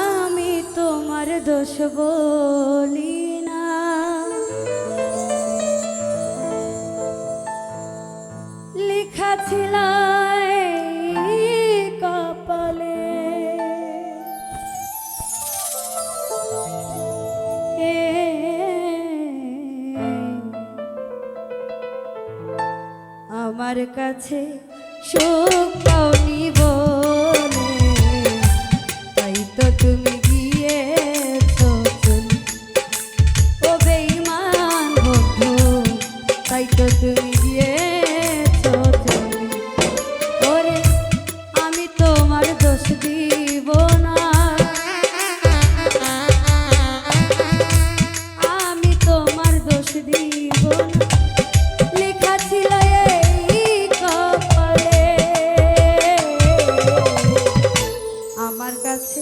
আমি তোমার দোষ বলি না। লেখা ছিল কপালে আমার কাছে শোক পাওনি আমার কাছে।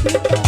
thank you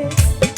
Texas.